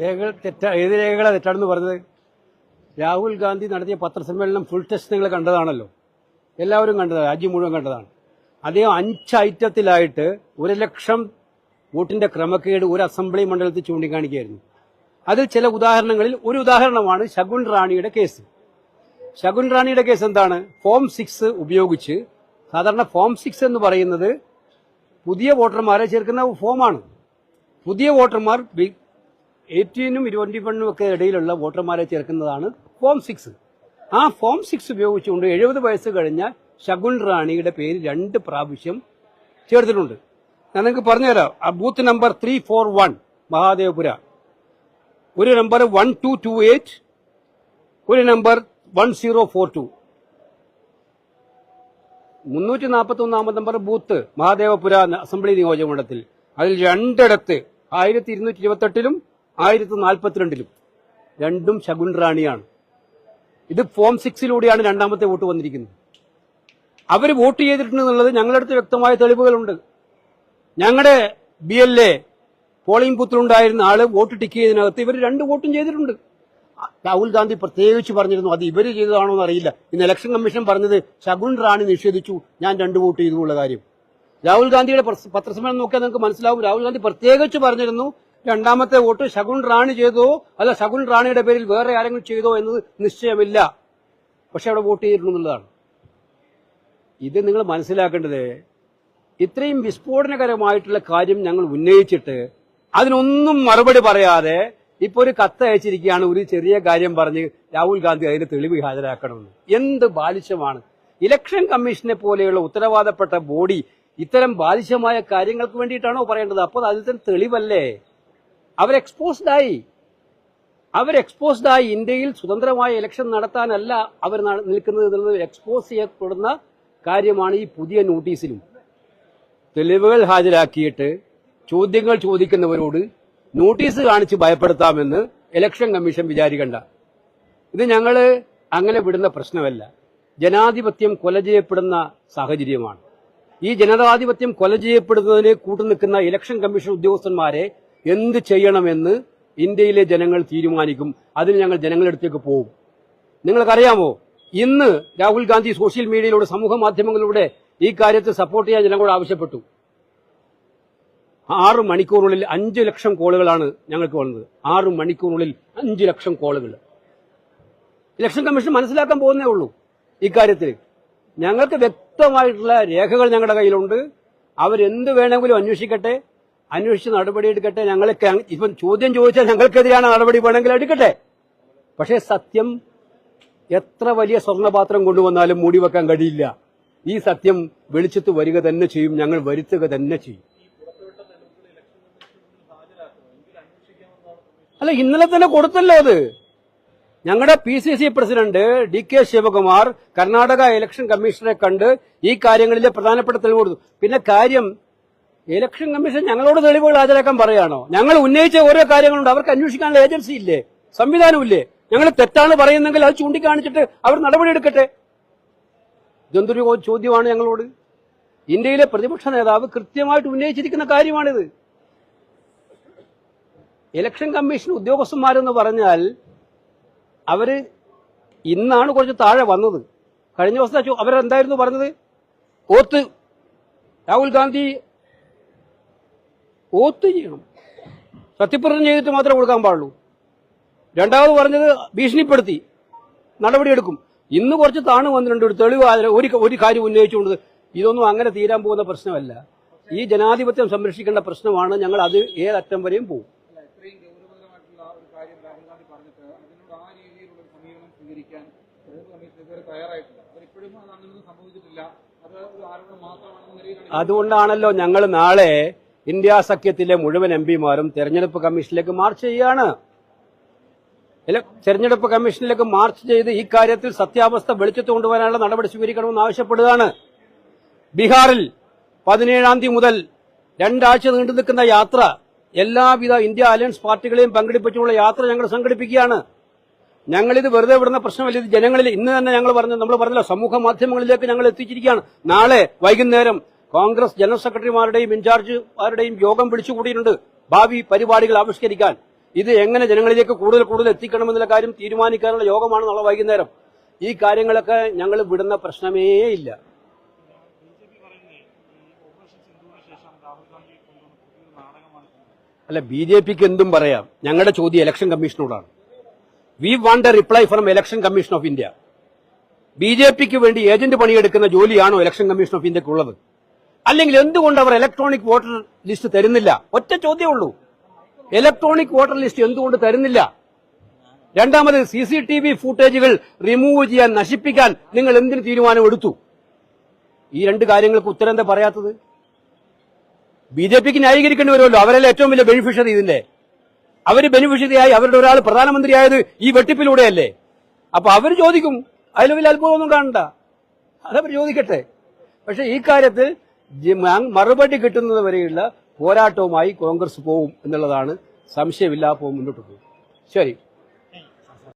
രേഖകൾ തെറ്റ ഏത് രേഖകളാണ് തെറ്റാണെന്ന് പറഞ്ഞത്? രാഹുൽ ഗാന്ധി നടത്തിയ പത്രസമ്മേളനം ഫുൾ ടെസ്റ്റ് നിങ്ങൾ കണ്ടതാണല്ലോ. എല്ലാവരും കണ്ടതാണ് രാജ്യം മുഴുവൻ കണ്ടതാണ്. അദ്ദേഹം അഞ്ച് ഐറ്റത്തിലായിട്ട് ഒരു ലക്ഷം വോട്ടിന്റെ ക്രമക്കേട് ഒരു അസംബ്ലി മണ്ഡലത്തിൽ ചൂണ്ടിക്കാണിക്കുകയായിരുന്നു. അതിൽ ചില ഉദാഹരണങ്ങളിൽ ഒരു ഉദാഹരണമാണ് ശകുൻ റാണിയുടെ കേസ്. ശകുൻ റാണിയുടെ കേസ് എന്താണ്? ഫോം സിക്സ് ഉപയോഗിച്ച് സാധാരണ ഫോം സിക്സ് എന്ന് പറയുന്നത് പുതിയ വോട്ടർമാരെ ചേർക്കുന്ന ഫോമാണ് പുതിയ വോട്ടർമാർ എയ്റ്റീനും ഇരുപത്തി വണ്ണും ഒക്കെ ഇടയിലുള്ള വോട്ടർമാരെ ചേർക്കുന്നതാണ് ഫോം സിക്സ്. ആ ഫോം സിക്സ് ഉപയോഗിച്ചുകൊണ്ട് എഴുപത് വയസ്സ് കഴിഞ്ഞ ശകുൻ റാണിയുടെ പേര് രണ്ട് പ്രാവശ്യം ചേർത്തിട്ടുണ്ട്. ഞാൻ നിങ്ങൾക്ക് പറഞ്ഞുതരാം. ആ booth number three four one Mahadevapura. ഒരു number one two two eight ഒരു number one zero four two. മുന്നൂറ്റി നാൽപ്പത്തി ഒന്നാമത് നമ്പർ ബൂത്ത് മഹാദേവപുര അസംബ്ലി നിയോജക മണ്ഡലത്തിൽ അതിൽ രണ്ടിടത്ത് ആയിരത്തി ഇരുന്നൂറ്റി ഇരുപത്തെട്ടിലും ആയിരത്തി നാൽപ്പത്തിരണ്ടിലും രണ്ടും ശകുൻ റാണിയാണ്. ഇത് ഫോം സിക്സിലൂടെയാണ് രണ്ടാമത്തെ വോട്ട് വന്നിരിക്കുന്നത്. അവർ വോട്ട് ചെയ്തിട്ടുണ്ടെന്നുള്ളത് ഞങ്ങളുടെ അടുത്ത് വ്യക്തമായ തെളിവുകളുണ്ട്. ഞങ്ങളുടെ ബി എൽ എ പോളിംഗ് ബൂത്തിലുണ്ടായിരുന്ന ആൾ വോട്ട് ടിക്ക് ചെയ്തതിനകത്ത് ഇവർ രണ്ട് വോട്ടും ചെയ്തിട്ടുണ്ട്. രാഹുൽ ഗാന്ധി പ്രത്യേകിച്ച് പറഞ്ഞിരുന്നു അത് ഇവർ ചെയ്തതാണോ എന്ന് അറിയില്ല ഇന്ന് ഇലക്ഷൻ കമ്മീഷൻ പറഞ്ഞത് ശകുൻ റാണി നിഷേധിച്ചു ഞാൻ രണ്ട് വോട്ട് ചെയ്തു കാര്യം. രാഹുൽ ഗാന്ധിയുടെ പത്രസമ്മേളനം നോക്കിയാൽ നിങ്ങൾക്ക് മനസ്സിലാവും. രാഹുൽ ഗാന്ധി പ്രത്യേകിച്ച് പറഞ്ഞിരുന്നു രണ്ടാമത്തെ വോട്ട് ശകുൻ റാണി ചെയ്തോ അല്ല ശകുൻ റാണിയുടെ പേരിൽ വേറെ ആരെങ്കിലും ചെയ്തോ എന്നത് നിശ്ചയമില്ല. പക്ഷെ അവിടെ വോട്ട് ചെയ്തിട്ടുണ്ടെന്നുള്ളതാണ് ഇത് നിങ്ങൾ മനസ്സിലാക്കേണ്ടത് ഇത്രയും വിസ്ഫോടനകരമായിട്ടുള്ള കാര്യം ഞങ്ങൾ ഉന്നയിച്ചിട്ട് അതിനൊന്നും മറുപടി പറയാതെ ഇപ്പൊ ഒരു കത്ത് അയച്ചിരിക്കുകയാണ് ഒരു ചെറിയ കാര്യം പറഞ്ഞ് രാഹുൽ ഗാന്ധി അതിന് തെളിവ് ഹാജരാക്കണമെന്ന്. എന്ത് ബാലിശമാണ്? ഇലക്ഷൻ കമ്മീഷനെ പോലെയുള്ള ഉത്തരവാദപ്പെട്ട ബോഡി ഇത്തരം ബാലിശമായ കാര്യങ്ങൾക്ക് വേണ്ടിയിട്ടാണോ പറയേണ്ടത്? അപ്പോൾ അതിൽ തെളിവല്ലേ? അവർ എക്സ്പോസ്ഡ് ആയി. അവർ എക്സ്പോസ്ഡ് ആയി. ഇന്ത്യയിൽ സ്വതന്ത്രമായ ഇലക്ഷൻ നടത്താനല്ല അവർ നിൽക്കുന്നത് എന്നുള്ളത് എക്സ്പോസ് ചെയ്യപ്പെടുന്ന കാര്യമാണ് ഈ പുതിയ നോട്ടീസിലും തെളിവുകൾ ഹാജരാക്കിയിട്ട് ചോദ്യങ്ങൾ ചോദിക്കുന്നവരോട് നോട്ടീസ് കാണിച്ച് ഭയപ്പെടുത്താമെന്ന് ഇലക്ഷൻ കമ്മീഷൻ വിചാരിക്കണ്ട. ഇത് ഞങ്ങൾ അങ്ങനെ വിടുന്ന പ്രശ്നമല്ല. ജനാധിപത്യം കൊല ചെയ്യപ്പെടുന്ന സാഹചര്യമാണ്. ഈ ജനാധിപത്യം കൊല ചെയ്യപ്പെടുന്നതിന് കൂട്ടുനിൽക്കുന്ന ഇലക്ഷൻ കമ്മീഷൻ ഉദ്യോഗസ്ഥന്മാരെ എന്ത് ചെയ്യണമെന്ന് ഇന്ത്യയിലെ ജനങ്ങൾ തീരുമാനിക്കും. അതിന് ഞങ്ങൾ ജനങ്ങളടുത്തേക്ക് പോകും. നിങ്ങൾക്കറിയാമോ? ഇന്ന് രാഹുൽ ഗാന്ധി സോഷ്യൽ മീഡിയയിലൂടെ സമൂഹ മാധ്യമങ്ങളിലൂടെ ഈ കാര്യത്തെ സപ്പോർട്ട് ചെയ്യാൻ ജനങ്ങളോട് ആവശ്യപ്പെട്ടു. ആറ് മണിക്കൂറിനുള്ളിൽ അഞ്ചു ലക്ഷം കോളുകളാണ് ഞങ്ങൾക്ക് വന്നത്. ആറ് മണിക്കൂറിനുള്ളിൽ അഞ്ചു ലക്ഷം കോളുകൾ. ഇലക്ഷൻ കമ്മീഷൻ മനസ്സിലാക്കാൻ പോകുന്നേ ഉള്ളൂ ഇക്കാര്യത്തിൽ ഞങ്ങൾക്ക് വ്യക്തമായിട്ടുള്ള രേഖകൾ ഞങ്ങളുടെ കയ്യിലുണ്ട്. അവരെന്ത് വേണമെങ്കിലും അന്വേഷിക്കട്ടെ. അന്വേഷിച്ച് നടപടിയെടുക്കട്ടെ ഞങ്ങൾക്ക് അങ് ഇപ്പം ചോദ്യം ചോദിച്ചാൽ ഞങ്ങൾക്കെതിരെയാണ് നടപടി വേണമെങ്കിൽ എടുക്കട്ടെ. പക്ഷേ സത്യം എത്ര വലിയ സ്വർണപാത്രം കൊണ്ടുവന്നാലും മൂടി വെക്കാൻ കഴിയില്ല. ഈ സത്യം വെളിച്ചത്ത് വരിക തന്നെ ചെയ്യും. ഞങ്ങൾ വരുത്തുക തന്നെ ചെയ്യും. അല്ല ഇന്നലെ തന്നെ കൊടുത്തല്ലോ അത്. ഞങ്ങളുടെ P C C president D K Shivakumar Karnataka election കമ്മീഷനെ കണ്ട് ഈ കാര്യങ്ങളിലെ പ്രധാനപ്പെട്ട തെളിവ് കൊടുത്തു. പിന്നെ കാര്യം ഇലക്ഷൻ കമ്മീഷൻ ഞങ്ങളോട് തെളിവുകൾ ഹാജരാക്കാൻ പറയുകയാണോ? ഞങ്ങൾ ഉന്നയിച്ച ഓരോ കാര്യങ്ങളുണ്ട്. അവർക്ക് അന്വേഷിക്കാനുള്ള ഏജൻസി ഇല്ലേ? സംവിധാനമില്ലേ ഞങ്ങൾ തെറ്റാണ് പറയുന്നെങ്കിൽ അത് ചൂണ്ടിക്കാണിച്ചിട്ട് അവർ നടപടിയെടുക്കട്ടെ ഇതെന്തൊരു ചോദ്യമാണ് ഞങ്ങളോട്? ഇന്ത്യയിലെ പ്രതിപക്ഷ നേതാവ് കൃത്യമായിട്ട് ഉന്നയിച്ചിരിക്കുന്ന കാര്യമാണിത്. ഇലക്ഷൻ കമ്മീഷൻ ഉദ്യോഗസ്ഥന്മാരെന്ന് പറഞ്ഞാൽ അവർ ഇന്നാണ് കുറച്ച് താഴെ വന്നത്. കഴിഞ്ഞ ദിവസം അവരെന്തായിരുന്നു പറഞ്ഞത്? ഓത്ത് രാഹുൽ ഗാന്ധി ഓത്ത് ചെയ്യണം. സത്യപ്രതിജ്ഞ ചെയ്തിട്ട് മാത്രമേ കൊടുക്കാൻ പാടുള്ളൂ. രണ്ടാമത് പറഞ്ഞത് ഭീഷണിപ്പെടുത്തി നടപടിയെടുക്കും. ഇന്ന് കുറച്ച് താണു വന്നിട്ടുണ്ട് ഒരു തെളിവ് ഒരു ഒരു കാര്യം ഉന്നയിച്ചുകൊണ്ട് ഇതൊന്നും അങ്ങനെ തീരാൻ പോകുന്ന പ്രശ്നമല്ല. ഈ ജനാധിപത്യം സംരക്ഷിക്കേണ്ട പ്രശ്നമാണ് ഞങ്ങൾ അത് ഏതറ്റം വരെയും പോകും. അതുകൊണ്ടാണല്ലോ ഞങ്ങൾ നാളെ ഇന്ത്യ സഖ്യത്തിലെ മുഴുവൻ എം പിമാരും തെരഞ്ഞെടുപ്പ് കമ്മീഷനിലേക്ക് മാർച്ച് ചെയ്യാണ്. തെരഞ്ഞെടുപ്പ് കമ്മീഷനിലേക്ക് മാർച്ച് ചെയ്ത് ഈ കാര്യത്തിൽ സത്യാവസ്ഥ വെളിച്ചത്ത് കൊണ്ടുവരാനുള്ള നടപടി സ്വീകരിക്കണമെന്ന് ആവശ്യപ്പെടുകയാണ്. ബീഹാറിൽ പതിനേഴാം തീയതി മുതൽ രണ്ടാഴ്ച നീണ്ടു നിൽക്കുന്ന യാത്ര എല്ലാവിധ ഇന്ത്യ അലയൻസ് പാർട്ടികളെയും പങ്കെടുപ്പിച്ചുള്ള യാത്ര ഞങ്ങൾ സംഘടിപ്പിക്കുകയാണ്. ഞങ്ങളിത് വെറുതെ വിടുന്ന പ്രശ്നമല്ല ഇത് ജനങ്ങളിൽ ഇന്ന് തന്നെ ഞങ്ങൾ പറഞ്ഞു നമ്മൾ പറഞ്ഞല്ലോ സമൂഹ മാധ്യമങ്ങളിലേക്ക് ഞങ്ങൾ എത്തിച്ചിരിക്കുകയാണ്. നാളെ വൈകുന്നേരം കോൺഗ്രസ് ജനറൽ സെക്രട്ടറിമാരുടെയും ഇൻചാർജുമാരുടെയും യോഗം വിളിച്ചുകൂടിയിട്ടുണ്ട് ഭാവി പരിപാടികൾ ആവിഷ്കരിക്കാൻ. ഇത് എങ്ങനെ ജനങ്ങളിലേക്ക് കൂടുതൽ കൂടുതൽ എത്തിക്കണമെന്നുള്ള കാര്യം തീരുമാനിക്കാനുള്ള യോഗമാണ് നാളെ വൈകുന്നേരം. ഈ കാര്യങ്ങളൊക്കെ ഞങ്ങൾ വിടുന്ന പ്രശ്നമേ ഇല്ല. അല്ല ബി ജെ പിക്ക് എന്തും പറയാം. ഞങ്ങളുടെ ചോദ്യം election കമ്മീഷനോടാണ്. We want a reply from election commission of India B J പിക്ക് വേണ്ടി ഏജന്റ് പണിയെടുക്കുന്ന ജോലിയാണോ ഇലക്ഷൻ കമ്മീഷൻ ഓഫ് ഇന്ത്യയ്ക്ക് ഉള്ളത്? അല്ലെങ്കിൽ എന്തുകൊണ്ട് അവർ ഇലക്ട്രോണിക് വോട്ടർ ലിസ്റ്റ് തരുന്നില്ല? ഒറ്റ ചോദ്യമേ ഉള്ളൂ. ഇലക്ട്രോണിക് വോട്ടർ ലിസ്റ്റ് എന്തുകൊണ്ട് തരുന്നില്ല? രണ്ടാമത് സി സി ടി വി ഫൂട്ടേജുകൾ റിമൂവ് ചെയ്യാൻ നശിപ്പിക്കാൻ നിങ്ങൾ എന്തിനു തീരുമാനം എടുത്തു ഈ രണ്ട് കാര്യങ്ങൾക്ക് ഉത്തരം എന്താ പറയാത്തത്? ബി ജെ പിക്ക് ന്യായീകരിക്കേണ്ടി വരുമല്ലോ. അവരല്ലേ ഏറ്റവും വലിയ ബെനിഫിഷ്യറി ഇതിന്റെ. അവർ ബെനിഫിഷ്യറിയായി അവരുടെ ഒരാൾ പ്രധാനമന്ത്രിയായത് ഈ വെട്ടിപ്പിലൂടെയല്ലേ. അപ്പൊ അവർ ചോദിക്കും. അതിൽ വലിയ അത്ഭുതമൊന്നും കാണണ്ട. അതവർ ചോദിക്കട്ടെ. പക്ഷെ ഈ കാര്യത്തിൽ മറുപടി കിട്ടുന്നത് വരെയുള്ള പോരാട്ടവുമായി കോൺഗ്രസ് പോവും എന്നുള്ളതാണ് സംശയമില്ലാതെ മുന്നോട്ട് പോകും ശരി.